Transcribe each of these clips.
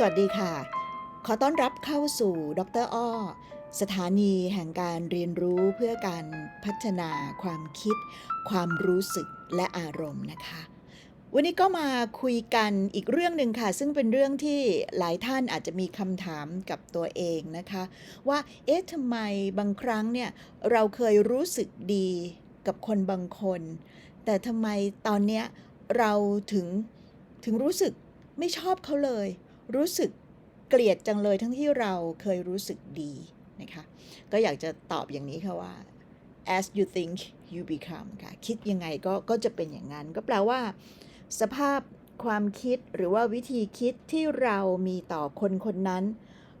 สวัสดีค่ะ ขอต้อนรับเข้าสู่ ดรอ้อ สถานีแห่งการเรียนรู้เพื่อการพัฒนาความคิด ความรู้สึกและอารมณ์นะคะ วันนี้ก็มาคุยกันอีกเรื่องหนึ่งค่ะ ซึ่งเป็นเรื่องที่หลายท่านอาจจะมีคำถามกับตัวเองนะคะ ว่าเอ๊ะทำไมบางครั้งเนี่ยเราเคยรู้สึกดีกับคนบางคน แต่ทำไมตอนเนี้ยเราถึงถึงรู้สึกไม่ชอบเขาเลย รู้สึกเกลียดจังเลยทั้งที่เราเคยรู้สึกดีนะคะก็อยากจะตอบอย่างนี้ค่ะว่า as you think you become ค่ะ คิดยังไงก็ก็จะเป็นอย่างนั้น ก็แปลว่า สภาพความคิดหรือว่าวิธีคิดที่เรามีต่อคนคนนั้น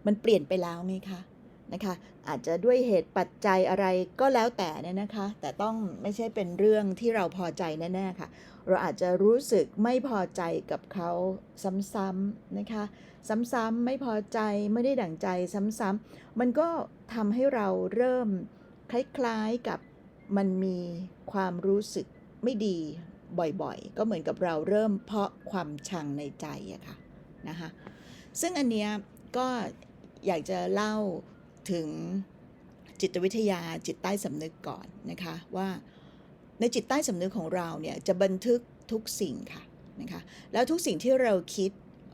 มันเปลี่ยนไปแล้วไงคะ นะคะอาจจะด้วยเหตุปัจจัยอะไรก็แล้วแต่เนี่ยนะคะ แต่ต้องไม่ใช่เป็นเรื่องที่เราพอใจแน่ๆค่ะ เราอาจจะรู้สึกไม่พอใจกับเขาซ้ำๆนะคะ ซ้ำๆไม่พอใจไม่ได้ดั่งใจซ้ำๆมันก็ทำให้เราเริ่มคล้ายๆกับมันมีความรู้สึกไม่ดีบ่อยๆ ก็เหมือนกับเราเริ่มเพาะความชังในใจอะค่ะนะคะซึ่งอันเนี้ยก็อยากจะเล่า ถึงจิตวิทยาจิตใต้สำนึกก่อนนะคะว่าในจิตใต้สำนึกของเราเนี่ยจะบันทึกทุกสิ่งค่ะนะคะแล้วทุกสิ่งที่เราคิด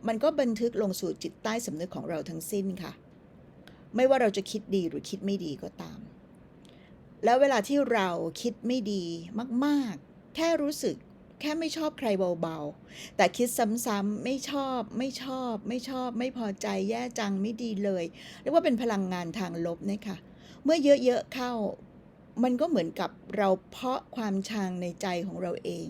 มันก็บันทึกลงสู่จิตใต้สำนึกของเราทั้งสิ้นค่ะ ไม่ว่าเราจะคิดดีหรือคิดไม่ดีก็ตาม แล้วเวลาที่เราคิดไม่ดีมาก ๆ แค่รู้สึก ค่ไม่ชอบใครเบาๆ แต่คิดซ้ำๆไม่ชอบไม่ชอบ ไม่ชอบ ไม่พอใจแย่จังไม่ดีเลยเรียกว่าเป็นพลังงานทางลบนี่ยค่ะเมื่อเยอะๆเข้า มันก็เหมือนกับเราเพาะความชังในใจของเราเอง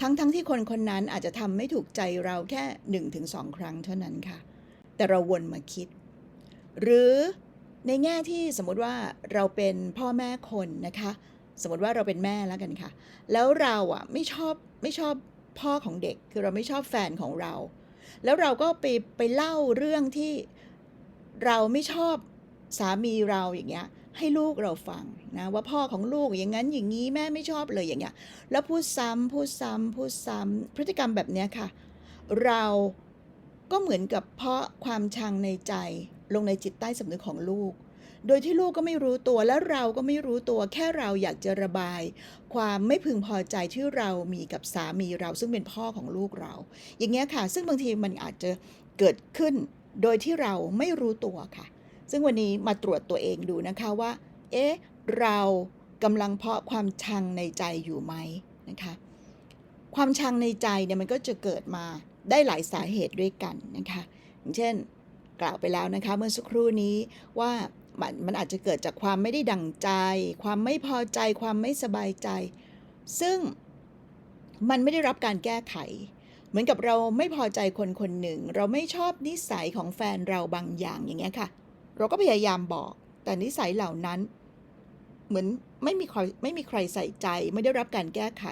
ทั้งๆทที่คนคนนั้นอาจจะทำไม่ถูกใจเราแค่1นถึงสครั้งเท่านั้นค่ะ แต่เราวนมาคิด หรือในแง่ที่สมมติว่าเราเป็นพ่อแม่คนนะคะ สมมติว่าเราเป็นแม่แล้วกันค่ะ แล้วเราอะไม่ชอบไม่ชอบพ่อของเด็ก คือเราไม่ชอบแฟนของเรา แล้วเราก็ไปไปเล่าเรื่องที่เราไม่ชอบสามีเราอย่างเงี้ยให้ลูกเราฟังนะว่าพ่อของลูกอย่างนั้นอย่างนี้แม่ไม่ชอบเลยอย่างเงี้ยแล้วพูดซ้ำพูดซ้ำพูดซ้ำพฤติกรรมแบบเนี้ยค่ะ เราก็เหมือนกับเพาะความชังในใจลงในจิตใต้สำนึกของลูก โดยที่ลูกก็ไม่รู้ตัวและเราก็ไม่รู้ตัวแค่เราอยากจะระบาย ความไม่พึงพอใจที่เรามีกับสามีเราซึ่งเป็นพ่อของลูกเรา อย่างเงี้ยค่ะ ซึ่งบางทีมันอาจจะเกิดขึ้นโดยที่เราไม่รู้ตัวค่ะ ซึ่งวันนี้มาตรวจตัวเองดูนะคะว่า เอ๊ะ เรากำลังเพาะความชังในใจอยู่ไหมนะคะ ความชังในใจเนี่ยมันก็จะเกิดมาได้หลายสาเหตุด้วยกันนะคะ อย่างเช่น กล่าวไปแล้วนะคะเมื่อสักครู่นี้ว่า มันมันอาจจะเกิดจากความไม่ได้ดั่งใจ ความไม่พอใจ ความไม่สบายใจ ซึ่งมันไม่ได้รับการแก้ไข เหมือนกับเราไม่พอใจคนคนหนึ่ง เราไม่ชอบนิสัยของแฟนเราบางอย่างอย่างเงี้ยค่ะ เราก็พยายามบอกแต่นิสัยเหล่านั้น เหมือนไม่มีใครไม่มีใครใส่ใจ ไม่ได้รับการแก้ไข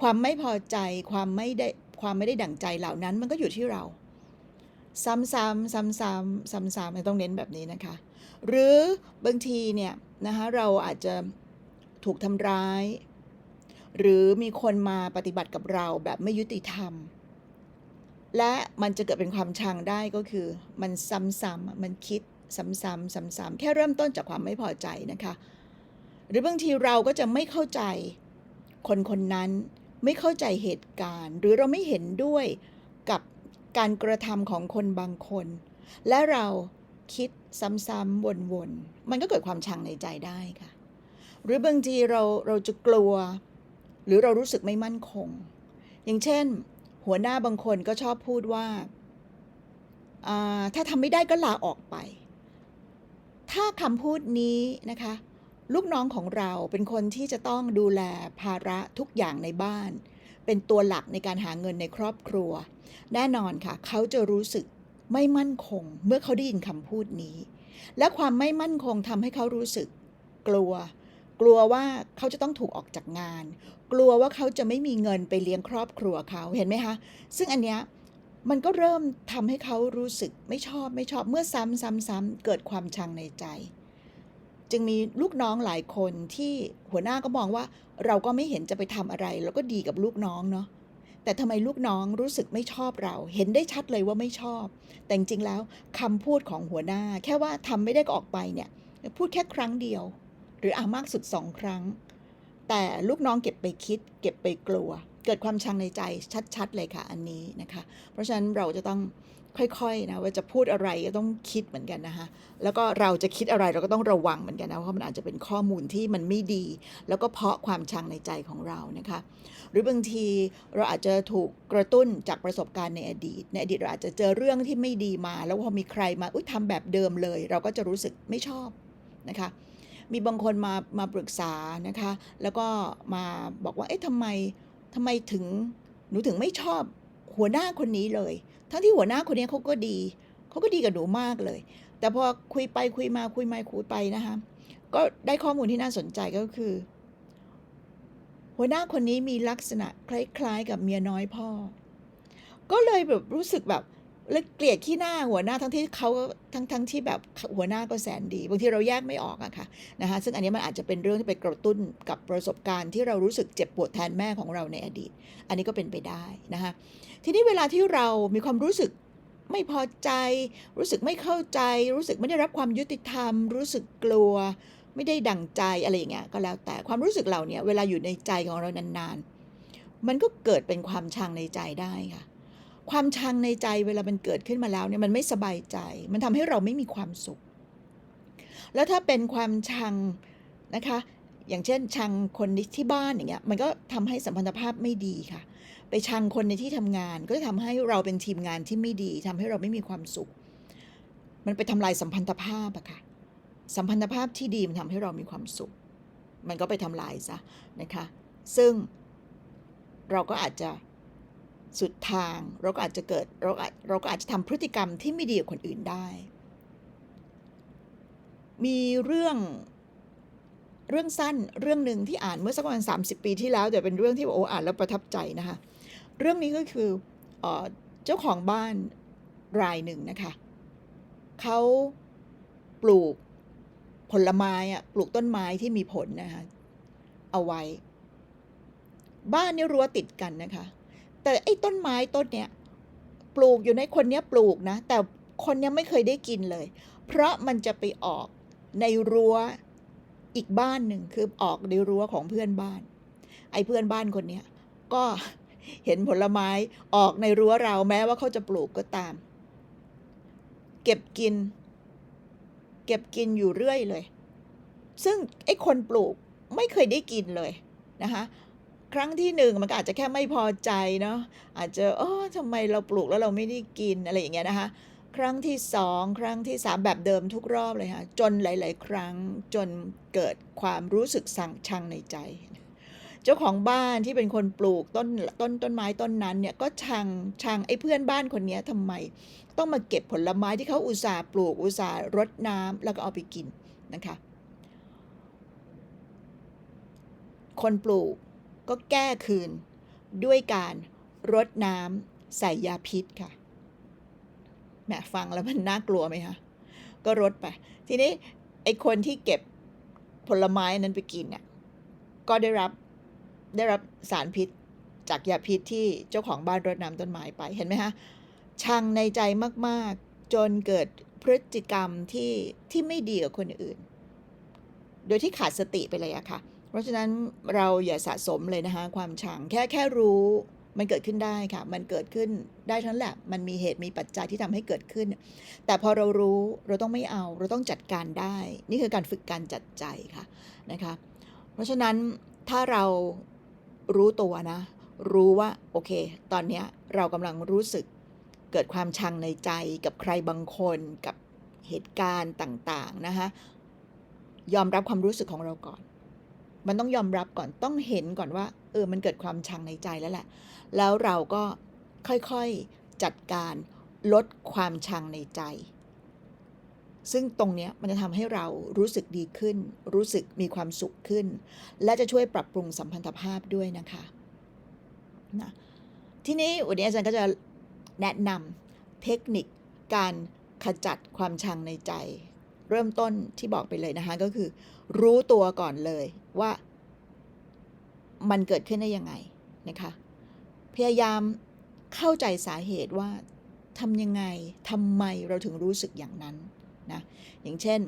ความไม่พอใจ ความไม่ได้ความไม่ได้ดั่งใจเหล่านั้น มันก็อยู่ที่เรา ซ้ำๆซ้ำๆซ้ำๆไม่ต้องเน้นแบบนี้นะคะ หรือบางทีเนี่ยนะคะเราอาจจะถูกทำร้าย หรือมีคนมาปฏิบัติกับเราแบบไม่ยุติธรรม และมันจะเกิดเป็นความชังได้ก็คือ มันซ้ำๆมันคิดซ้ำๆซ้ำๆแค่เริ่มต้นจากความไม่พอใจนะคะ หรือบางทีเราก็จะไม่เข้าใจคนคนนั้นไม่เข้าใจเหตุการณ์ หรือเราไม่เห็นด้วยกับการกระทำของคนบางคน และเราคิด ซ้ำๆวนๆ มันก็เกิดความชังในใจได้ค่ะ หรือบางทีเราเราจะกลัว หรือเรารู้สึกไม่มั่นคง อย่างเช่น หัวหน้าบางคนก็ชอบพูดว่า ถ้าทำไม่ได้ก็ลาออกไป ถ้าคำพูดนี้นะคะ ลูกน้องของเราเป็นคนที่จะต้องดูแลภาระทุกอย่างในบ้าน เป็นตัวหลักในการหาเงินในครอบครัว แน่นอนค่ะ เขาจะรู้สึก ไม่มั่นคงเมื่อเขาได้ยินคำพูดนี้ และความไม่มั่นคงทำให้เขารู้สึก กลัว กลัวว่าเขาจะต้องถูกออกจากงาน กลัวว่าเขาจะไม่มีเงินไปเลี้ยงครอบครัวเขาเห็นไหมคะซึ่งอันเนี้ยมันก็เริ่มทำให้เขารู้สึกไม่ชอบไม่ชอบเมื่อซ้ำซ้ำซ้ำเกิดความชังในใจ จึงมีลูกน้องหลายคนที่หัวหน้าก็มองว่าเราก็ไม่เห็นจะไปทำอะไร แล้วก็ดีกับลูกน้องเนาะ แต่ทำไมลูกน้องรู้สึกไม่ชอบเรา เห็นได้ชัดเลยว่าไม่ชอบ แต่จริงๆแล้วคำพูดของหัวหน้า แค่ว่าทำไม่ได้ก็ออกไปเนี่ยพูดแค่ครั้งเดียว หรืออามากสุดสองครั้ง แต่ลูกน้องเก็บไปคิด เก็บไปกลัว เกิดความชังในใจชัดๆเลยค่ะอันนี้นะคะ เพราะฉะนั้นเราจะต้อง ค่อยๆนะว่าจะพูดอะไรก็ต้องคิดเหมือนกันนะคะแล้วก็เราจะคิดอะไรเราก็ต้องระวังเหมือนกันนะเพราะมันอาจจะเป็นข้อมูลที่มันไม่ดี แล้วก็เพาะความชังในใจของเรานะคะหรือบางทีเราอาจจะถูกกระตุ้นจากประสบการณ์ในอดีต ในอดีตเราอาจจะเจอเรื่องที่ไม่ดีมา แล้วพอมีใครมาอุ้ยทำแบบเดิมเลย เราก็จะรู้สึกไม่ชอบนะคะมีบางคนมามาปรึกษานะคะ แล้วก็มาบอกว่า เอ๊ะทำไมทำไมถึง หนูถึงไม่ชอบหัวหน้าคนนี้เลย ทั้งที่หัวหน้าคนนี้เขาก็ดี เขาก็ดีกับหนูมากเลย แต่พอคุยไปคุยมาคุยมาคุยไปนะคะ ก็ได้ข้อมูลที่น่าสนใจก็คือ หัวหน้าคนนี้มีลักษณะคล้ายๆ กับเมียน้อยพ่อ ก็เลยแบบรู้สึกแบบ เลยเกลียดขี้หน้าหัวหน้าทั้งที่เขาทั้งทั้งที่แบบหัวหน้าก็แสนดีบางทีเราแยกไม่ออกอะค่ะนะคะซึ่งอันนี้มันอาจจะเป็นเรื่องที่ไปกระตุ้นกับประสบการณ์ที่เรารู้สึกเจ็บปวดแทนแม่ของเราในอดีต อันนี้ก็เป็นไปได้นะคะทีนี้เวลาที่เรามีความรู้สึกไม่พอใจ รู้สึกไม่เข้าใจ รู้สึกไม่ได้รับความยุติธรรม รู้สึกกลัว ไม่ได้ดั่งใจอะไรอย่างเงี้ยก็แล้วแต่ความรู้สึกเรานี่ยเวลาอยู่ในใจของเรานานๆ มันก็เกิดเป็นความชังในใจได้ค่ะ ความชังในใจเวลามันเกิดขึ้นมาแล้วเนี่ยมันไม่สบายใจ มันทำให้เราไม่มีความสุข แล้วถ้าเป็นความชังนะคะ อย่างเช่น ชังคนที่บ้านอย่างเงี้ยมันก็ทำให้สัมพันธภาพไม่ดีค่ะ ไปชังคนในที่ทำงาน ก็จะทำให้เราเป็นทีมงานที่ไม่ดีทำให้เราไม่มีความสุข มันไปทำลายสัมพันธภาพอะค่ะสัมพันธภาพที่ดีมันทำให้เรามีความสุข มันก็ไปทำลายซะนะคะ ซึ่งเราก็อาจจะ สุดทางเราก็อาจจะเกิดเราอาจเราก็อาจจะทำพฤติกรรมที่ไม่ดีกับคนอื่นได้ มีเรื่องเรื่องสั้นเรื่องหนึ่งที่อ่านเมื่อสักประมาณ30 ปีที่แล้วแต่เป็นเรื่องที่โอ้อ่านแล้วประทับใจนะคะ เรื่องนี้ก็คือเออเจ้าของบ้านรายหนึ่งนะคะเขาปลูกผลไม้อะปลูกต้นไม้ที่มีผลนะคะเอาไว้ บ้านนี่รั้วติดกันนะคะ แต่ไอ้ต้นไม้ต้นเนี้ยปลูกอยู่ในคนเนี้ยปลูกนะ แต่คนเนี้ยไม่เคยได้กินเลย เพราะมันจะไปออกในรั้วอีกบ้านหนึ่งคือออกในรั้วของเพื่อนบ้าน ไอ้เพื่อนบ้านคนเนี้ยก็เห็นผลไม้ออกในรั้วเราแม้ว่าเขาจะปลูกก็ตาม เก็บกิน เก็บกินอยู่เรื่อยเลย ซึ่งไอ้คนปลูกไม่เคยได้กินเลยนะคะ ครั้งที่หนึ่งมันก็อาจจะแค่ไม่พอใจเนาะอาจจะเออทำไมเราปลูกแล้วเราไม่ได้กินอะไรอย่างเงี้ยนะคะ ครั้งที่สองครั้งที่สามแบบเดิมทุกรอบเลยค่ะจนหลาย ๆ ครั้งจนเกิดความรู้สึกสั่งชังในใจ เจ้าของบ้านที่เป็นคนปลูกต้นต้นต้นไม้ต้นนั้นเนี่ยก็ชังชังไอ้เพื่อนบ้านคนนี้ทำไม ต้องมาเก็บผลไม้ที่เขาอุตส่าห์ปลูกอุตส่าห์รดน้ำแล้วก็เอาไปกินนะคะ คนปลูก ก็แก้คืน ด้วยการรดน้ำใส่ยาพิษค่ะแหมฟังแล้วมันน่ากลัวไหมคะก็รดไป ทีนี้ไอคนที่เก็บผลไม้นั้นไปกินเนี่ยก็ได้รับได้รับสารพิษจากยาพิษที่เจ้าของบ้านรดน้ำต้นไม้ไปเห็นไหมคะชังในใจมาก ๆ จนเกิดพฤติกรรมที่ที่ไม่ดีกับคนอื่น โดยที่ขาดสติไปเลยอะค่ะ เพราะฉะนั้นเราอย่าสะสมเลยนะคะความชังแค่แค่รู้มันเกิดขึ้นได้ค่ะ มันเกิดขึ้นได้ทั้งแหละ มันมีเหตุมีปัจจัยที่ทำให้เกิดขึ้น แต่พอเรารู้เราต้องไม่เอา เราต้องจัดการได้ นี่คือการฝึกการจัดใจค่ะนะคะ เพราะฉะนั้นถ้าเรารู้ตัวนะ รู้ว่าโอเค ตอนนี้เรากำลังรู้สึกเกิดความชังในใจกับใครบางคนกับเหตุการณ์ต่าง ๆ นะคะยอมรับความรู้สึกของเราก่อน มันต้องยอมรับก่อนต้องเห็นก่อนว่า เออมันเกิดความชังในใจแล้วแหละ แล้วเราก็ค่อยๆจัดการลดความชังในใจ ซึ่งตรงเนี้ยมันจะทำให้เรารู้สึกดีขึ้น รู้สึกมีความสุขขึ้น และจะช่วยปรับปรุงสัมพันธภาพด้วยนะคะนะทีนี้วันนี้อาจารย์ก็จะแนะนำเทคนิคการขจัดความชังในใจ เริ่มต้นที่บอกไปเลยนะคะก็คือ รู้ตัวก่อนเลยว่ามันเกิดขึ้นได้ยังไงนะคะพยายามเข้าใจสาเหตุว่าทำยังไงทำไมเราถึงรู้สึกอย่างนั้นนะอย่างเช่น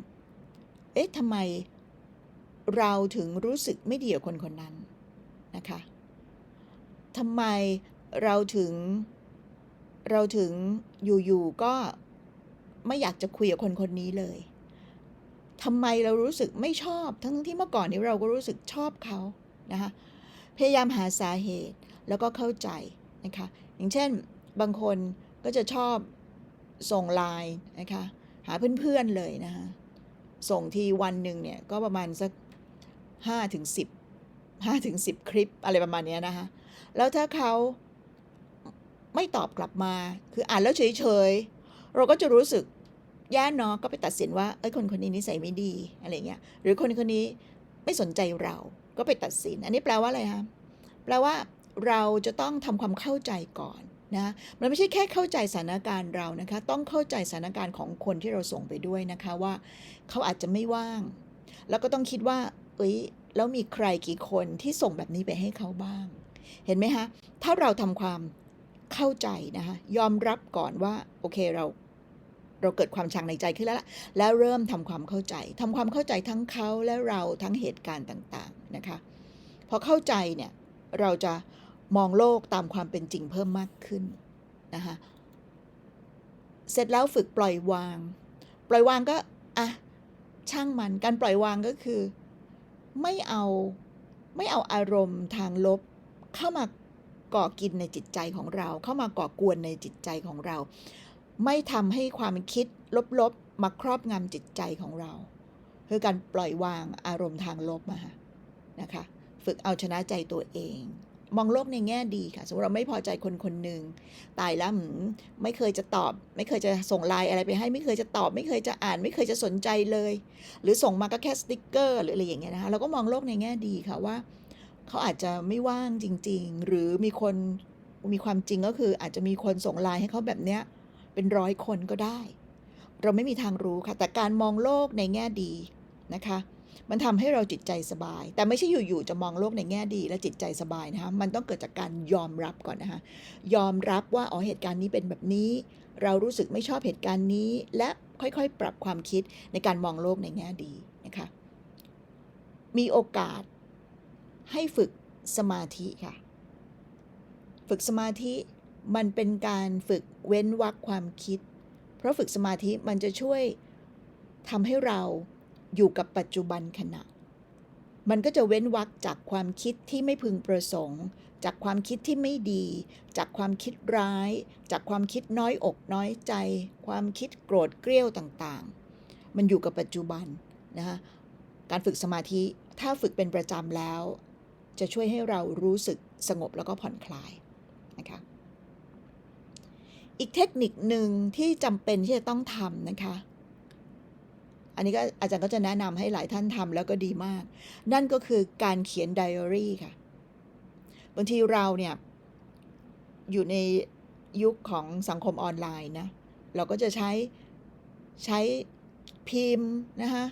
เอ๊ะทำไมเราถึงรู้สึกไม่ดีกับคนคนนั้นนะคะทำไมเราถึงเราถึงอยู่ๆก็ไม่อยากจะคุยกับคนคนนี้เลย ทำไมเรารู้สึกไม่ชอบ ทั้งที่เมื่อก่อนนี้เราก็รู้สึกชอบเขานะคะพยายามหาสาเหตุแล้วก็เข้าใจนะคะอย่างเช่นบางคนก็จะชอบส่งไลน์นะคะหาเพื่อนๆเลยนะคะส่งทีวันหนึ่งเนี่ยก็ประมาณสักห้าถึงสิบห้าถึงสิบคลิปอะไรประมาณเนี้ยนะคะแล้วถ้าเขาไม่ตอบกลับมา คืออ่านแล้วเฉยๆ เราก็จะรู้สึก แย่เนาะก็ไปตัดสินว่าเอ้ยคนคนนี้นิสัยไม่ดีอะไรเงี้ยหรือคนคนนี้ไม่สนใจเราก็ไปตัดสิน อันนี้แปลว่าอะไรคะแปลว่าเราจะต้องทำความเข้าใจก่อนนะมันไม่ใช่แค่เข้าใจสถานการณ์เรานะคะ ต้องเข้าใจสถานการณ์ของคนที่เราส่งไปด้วยนะคะว่า เขาอาจจะไม่ว่าง แล้วก็ต้องคิดว่า เอ้ยแล้วมีใครกี่คนที่ส่งแบบนี้ไปให้เขาบ้าง เห็นไหมคะถ้าเราทำความเข้าใจนะคะยอมรับก่อนว่าโอเคเรา เราเกิดความชังในใจขึ้นแล้วล่ะแล้วเริ่มทำความเข้าใจทำความเข้าใจทั้งเขาและเราทั้งเหตุการณ์ต่างๆนะคะพอเข้าใจเนี่ยเราจะมองโลกตามความเป็นจริงเพิ่มมากขึ้นนะคะเสร็จแล้วฝึกปล่อยวาง ปล่อยวางก็อะช่างมันการปล่อยวางก็คือ ไม่เอาไม่เอาอารมณ์ทางลบเข้ามาก่อกินในจิตใจของเรา เข้ามาก่อกวนในจิตใจของเรา ไม่ทำให้ความคิดลบๆ มาครอบงำจิตใจของเรา คือการปล่อยวางอารมณ์ทางลบมานะคะ ฝึกเอาชนะใจตัวเอง มองโลกในแง่ดีค่ะ สมมติเราไม่พอใจคนคนหนึ่งตายแล้วไม่เคยจะตอบ ไม่เคยจะส่งไลน์อะไรไปให้ ไม่เคยจะตอบ ไม่เคยจะอ่าน ไม่เคยจะสนใจเลย หรือส่งมาก็แค่สติ๊กเกอร์หรืออะไรอย่างเงี้ยนะคะเราก็มองโลกในแง่ดีค่ะว่า เขาอาจจะไม่ว่างจริง ๆ หรือมีคนมีความจริงก็คืออาจจะมีคนส่งไลน์ให้เขาแบบเนี้ย เป็นร้อยคนก็ได้ เราไม่มีทางรู้ค่ะ แต่การมองโลกในแง่ดีนะคะ มันทำให้เราจิตใจสบาย แต่ไม่ใช่อยู่ๆจะมองโลกในแง่ดี และจิตใจสบายนะคะมันต้องเกิดจากการยอมรับก่อนนะคะยอมรับว่าอ๋อเหตุการณ์นี้เป็นแบบนี้ เรารู้สึกไม่ชอบเหตุการณ์นี้ และค่อยๆ ปรับความคิดในการมองโลกในแง่ดีนะคะมีโอกาสให้ฝึกสมาธิค่ะ ฝึกสมาธิ มันเป็นการฝึกเว้นวรรความคิด เพราะฝึกสมาธิมันจะช่วยทำให้เราอยู่กับปัจจุบันขณะ มันก็จะเว้นวรรคจากความคิดที่ไม่พึงประสงค์ จากความคิดที่ไม่ดี จากความคิดร้าย จากความคิดน้อยอกน้อยใจ ความคิดโกรธเกรี้ยวต่างๆ มันอยู่กับปัจจุบันนะคะการฝึกสมาธิถ้าฝึกเป็นประจำแล้ว จะช่วยให้เรารู้สึกสงบแล้วก็ผ่อนคลายนะคะ อีกเทคนิคหนึ่งที่จำเป็นที่จะต้องทำนะคะ อันนี้ก็อาจารย์ก็จะแนะนำให้หลายท่านทำแล้วก็ดีมาก นั่นก็คือการเขียนไดอารี่ค่ะ บางทีเราเนี่ย อยู่ในยุคของสังคมออนไลน์นะ เราก็จะใช้ใช้พิมพ์นะคะ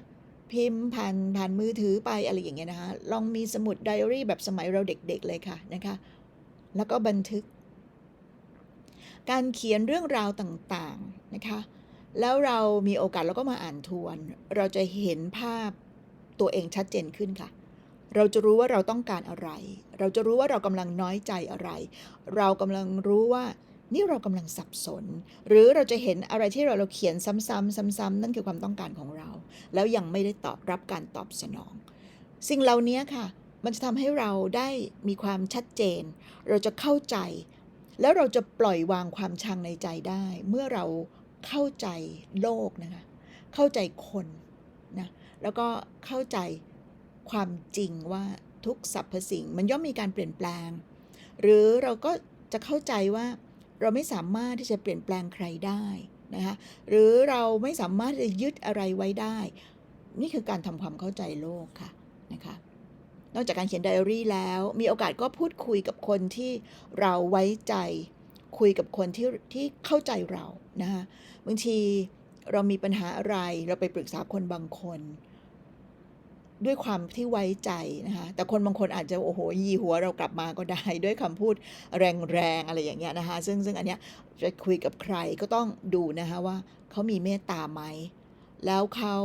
พิมพ์ผ่านผ่านมือถือไปอะไรอย่างเงี้ยนะคะ ลองมีสมุดไดอารี่แบบสมัยเราเด็กๆเลยค่ะนะคะ แล้วก็บันทึก การเขียนเรื่องราวต่างๆนะคะแล้วเรามีโอกาสเราก็มาอ่านทวน เราจะเห็นภาพตัวเองชัดเจนขึ้นค่ะ เราจะรู้ว่าเราต้องการอะไร เราจะรู้ว่าเรากำลังน้อยใจอะไร เรากำลังรู้ว่านี่เรากำลังสับสน หรือเราจะเห็นอะไรที่เราเราเขียนซ้ำๆซ้ำๆนั่นคือความต้องการของเรา แล้วยังไม่ได้ตอบรับการตอบสนอง สิ่งเหล่านี้ค่ะ มันจะทำให้เราได้มีความชัดเจน เราจะเข้าใจ แล้วเราจะปล่อยวางความชังในใจได้ เมื่อเราเข้าใจโลกนะคะ เข้าใจคนนะ แล้วก็เข้าใจความจริงว่าทุกสรรพสิ่ง มันย่อมมีการเปลี่ยนแปลง หรือเราก็จะเข้าใจว่าเราไม่สามารถที่จะเปลี่ยนแปลงใครได้นะคะ หรือเราไม่สามารถจะยึดอะไรไว้ได้ นี่คือการทำความเข้าใจโลกค่ะนะคะ นอกจากการเขียนไดอารี่แล้ว มีโอกาสก็พูดคุยกับคนที่เราไว้ใจ คุยกับคนที่ที่เข้าใจเรานะคะบางทีเรามีปัญหาอะไรเราไปปรึกษาคนบางคน ด้วยความที่ไว้ใจนะคะแต่คนบางคนอาจจะโอ้โหยีหัวเรากลับมาก็ได้ ด้วยคำพูดแรงๆอะไรอย่างเงี้ยนะคะซึ่งซึ่งอันเนี้ยจะคุยกับใครก็ต้องดูนะคะว่าเขามีเมตตาไหมแล้วเขา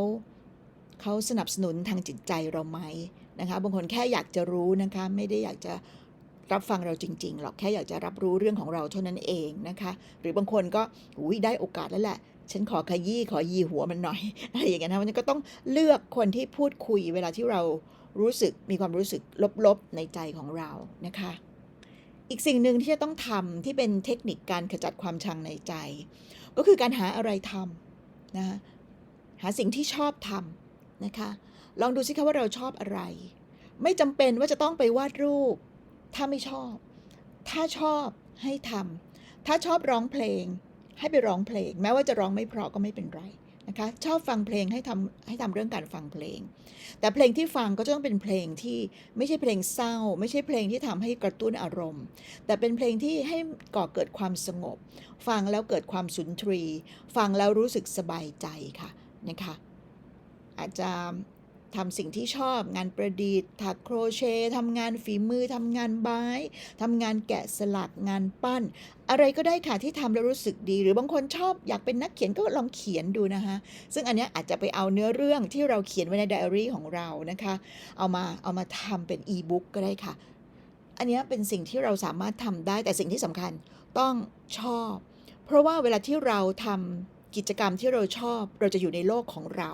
เขาสนับสนุนทางจิตใจเราไหม นะคะบางคนแค่อยากจะรู้นะคะไม่ได้อยากจะรับฟังเราจริงๆหรอกแค่อยากจะรับรู้เรื่องของเราเท่านั้นเองนะคะ หรือบางคนก็อุ้ยได้โอกาสแล้วแหละ ฉันขอขยี้ขอยีหัวมันหน่อยอะไรอย่างเงี้ยนะมันก็ต้องเลือกคนที่พูดคุยเวลาที่เรารู้สึกมีความรู้สึกลบๆในใจของเรานะคะ อีกสิ่งหนึ่งที่จะต้องทำที่เป็นเทคนิคการขจัดความชังในใจ ก็คือการหาอะไรทำนะคะหาสิ่งที่ชอบทำนะคะ ลองดูสิคะว่าเราชอบอะไร ไม่จำเป็นว่าจะต้องไปวาดรูป ถ้าไม่ชอบ ถ้าชอบให้ทำถ้าชอบร้องเพลง ให้ไปร้องเพลง แม้ว่าจะร้องไม่เพราะก็ไม่เป็นไรนะคะชอบฟังเพลงให้ทำให้ทำเรื่องการฟังเพลง แต่เพลงที่ฟังก็จะต้องเป็นเพลงที่ไม่ใช่เพลงเศร้า ไม่ใช่เพลงที่ทำให้กระตุ้นอารมณ์ แต่เป็นเพลงที่ให้ก่อเกิดความสงบ ฟังแล้วเกิดความสุนทรี ฟังแล้วรู้สึกสบายใจค่ะนะคะอาจจะ ทำสิ่งที่ชอบ งานประดิษฐ์ ถักโครเชต์ทำงานฝีมือทำงานไม้ทำงานแกะสลักงานปั้น อะไรก็ได้ค่ะที่ทำแล้วรู้สึกดี หรือบางคนชอบอยากเป็นนักเขียนก็ลองเขียนดูนะคะซึ่งอันนี้อาจจะไปเอาเนื้อเรื่องที่เราเขียนไว้ในไดอารี่ของเรานะคะ เอามาเอามาทำเป็นอีบุ๊กก็ได้ค่ะ อันนี้เป็นสิ่งที่เราสามารถทำได้แต่สิ่งที่สำคัญต้องชอบ เพราะว่าเวลาที่เราทำ กิจกรรมที่เราชอบเราจะอยู่ในโลกของเรา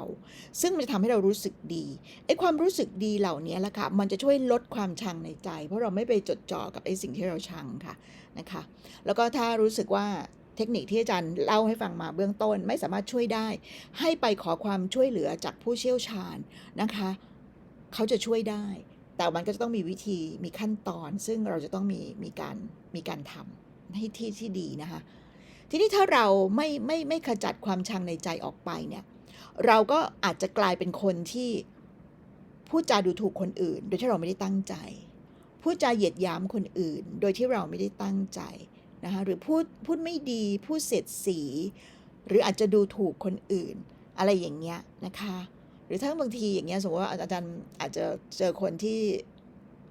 ซึ่งมันจะทำให้เรารู้สึกดีไอ้ความรู้สึกดีเหล่านี้ละค่ะมันจะช่วยลดความชังในใจ เพราะเราไม่ไปจดจ่อกับไอ้สิ่งที่เราชังค่ะนะคะ แล้วก็ถ้ารู้สึกว่าเทคนิคที่อาจารย์เล่าให้ฟังมาเบื้องต้นไม่สามารถช่วยได้ ให้ไปขอความช่วยเหลือจากผู้เชี่ยวชาญนะคะ เขาจะช่วยได้ แต่มันก็จะต้องมีวิธีมีขั้นตอน ซึ่งเราจะต้องมีมีการมีการทำให้ที่ที่ดีนะคะ ทีนี้ถ้าเราไม่ไม่ไม่ขจัดความชังในใจออกไปเนี่ย เราก็อาจจะกลายเป็นคนที่พูดจาดูถูกคนอื่น โดยที่เราไม่ได้ตั้งใจ พูดจาเหยียดหยามคนอื่น โดยที่เราไม่ได้ตั้งใจนะคะหรือพูดพูดไม่ดีพูดเสียดสี หรืออาจจะดูถูกคนอื่น อะไรอย่างเงี้ยนะคะ หรือถ้าบางทีอย่างเงี้ยสมมติว่าอาจารย์อาจจะเจอคนที่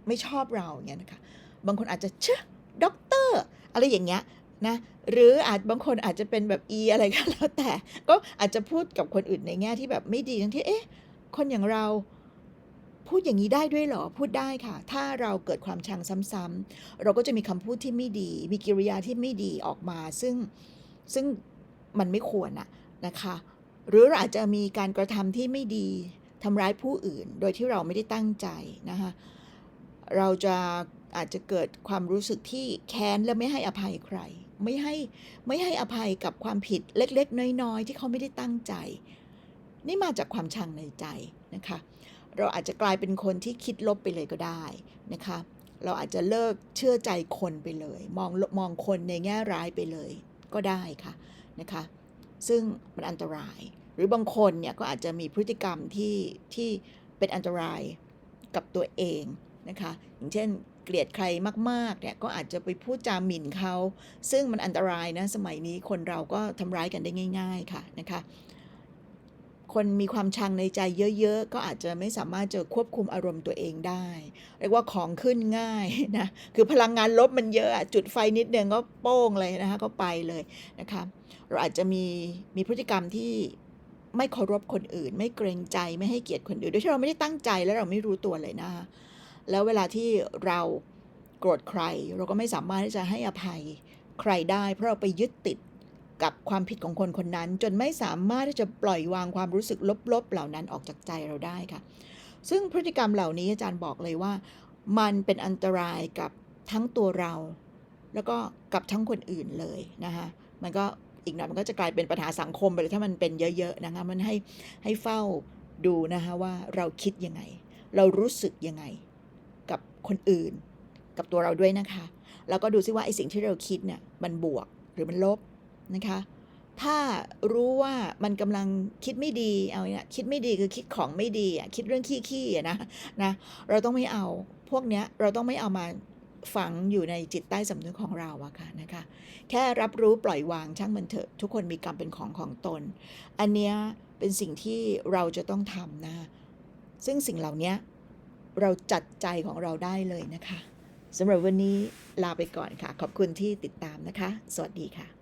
ไม่ชอบเราเงี้ยนะคะบางคนอาจจะเชื่อด็อกเตอร์ อะไรอย่างเงี้ย นะหรืออาจบางคนอาจจะเป็นแบบอีอะไรก็แล้วแต่ ก็อาจจะพูดกับคนอื่นในแง่ที่แบบไม่ดีทั้งที่เอ๊ะคนอย่างเราพูดอย่างนี้ได้ด้วยหรอ พูดได้ค่ะ ถ้าเราเกิดความชังซ้ำๆ เราก็จะมีคำพูดที่ไม่ดี มีกิริยาที่ไม่ดีออกมา ซึ่งซึ่งมันไม่ควรอะนะคะ หรือเราอาจจะมีการกระทำที่ไม่ดีทำร้ายผู้อื่น โดยที่เราไม่ได้ตั้งใจนะคะ เราจะอาจจะเกิดความรู้สึกที่แค้นและไม่ให้อภัยใคร ไม่ให้ไม่ให้อภัยกับความผิดเล็กๆ น้อย ๆ ที่เขาไม่ได้ตั้งใจ นี่มาจากความชังในใจนะคะ เราอาจจะกลายเป็นคนที่คิดลบไปเลยก็ได้นะคะ เราอาจจะเลิกเชื่อใจคนไปเลย มองมองคนในแง่ร้ายไปเลยก็ได้ค่ะนะคะ ซึ่งมันอันตราย หรือบางคนเนี่ยก็อาจจะมีพฤติกรรมที่ที่เป็นอันตรายกับตัวเองนะคะ อย่างเช่น เกลียดใครมากๆเนี่ยก็อาจจะไปพูดจาหมิ่นเขา ซึ่งมันอันตรายนะสมัยนี้คนเราก็ทำร้ายกันได้ง่าย ๆค่ะนะคะคนมีความชังในใจเยอะ ๆ ก็อาจจะไม่สามารถจะควบคุมอารมณ์ตัวเองได้ เรียกว่าของขึ้นง่ายนะ คือพลังงานลบมันเยอะจุดไฟนิดเดียวก็โป้งเลยนะคะก็ไปเลยนะคะเราอาจจะมีมีพฤติกรรมที่ไม่เคารพคนอื่น ไม่เกรงใจไม่ให้เกียรติคนอื่นโดยที่เราไม่ได้ตั้งใจและเราไม่รู้ตัวเลยนะคะ แล้วเวลาที่เราโกรธใคร เราก็ไม่สามารถที่จะให้อภัยใครได้ เพราะเราไปยึดติดกับความผิดของคนคนนั้น จนไม่สามารถที่จะปล่อยวางความรู้สึกลบๆ เหล่านั้นออกจากใจเราได้ค่ะ ซึ่งพฤติกรรมเหล่านี้อาจารย์บอกเลยว่า มันเป็นอันตรายกับทั้งตัวเรา แล้วก็กับทั้งคนอื่นเลยนะคะมันก็อีกหน่อยมันก็จะกลายเป็นปัญหาสังคมไปเลยถ้ามันเป็นเยอะๆนะคะมันให้ให้เฝ้าดูนะคะว่าเราคิดยังไง เรารู้สึกยังไง คนอื่น กับตัวเราด้วยนะคะ แล้วก็ดูซิว่าไอ้สิ่งที่เราคิดเนี่ยมันบวกหรือมันลบนะคะ ถ้ารู้ว่ามันกำลังคิดไม่ดีเอาเนี่ยคิดไม่ดีคือคิดของไม่ดีอะคิดเรื่องขี้ๆอะนะนะเราต้องไม่เอาพวกเนี้ยเราต้องไม่เอามาฝังอยู่ในจิตใต้สำนึกของเราอะค่ะนะคะ แค่รับรู้ปล่อยวางช่างมันเถอะ ทุกคนมีกรรมเป็นของของตน อันเนี้ยเป็นสิ่งที่เราจะต้องทำนะ ซึ่งสิ่งเหล่านี้ เราจัดใจของเราได้เลยนะคะสำหรับวันนี้ลาไปก่อนค่ะ ขอบคุณที่ติดตามนะคะ สวัสดีค่ะ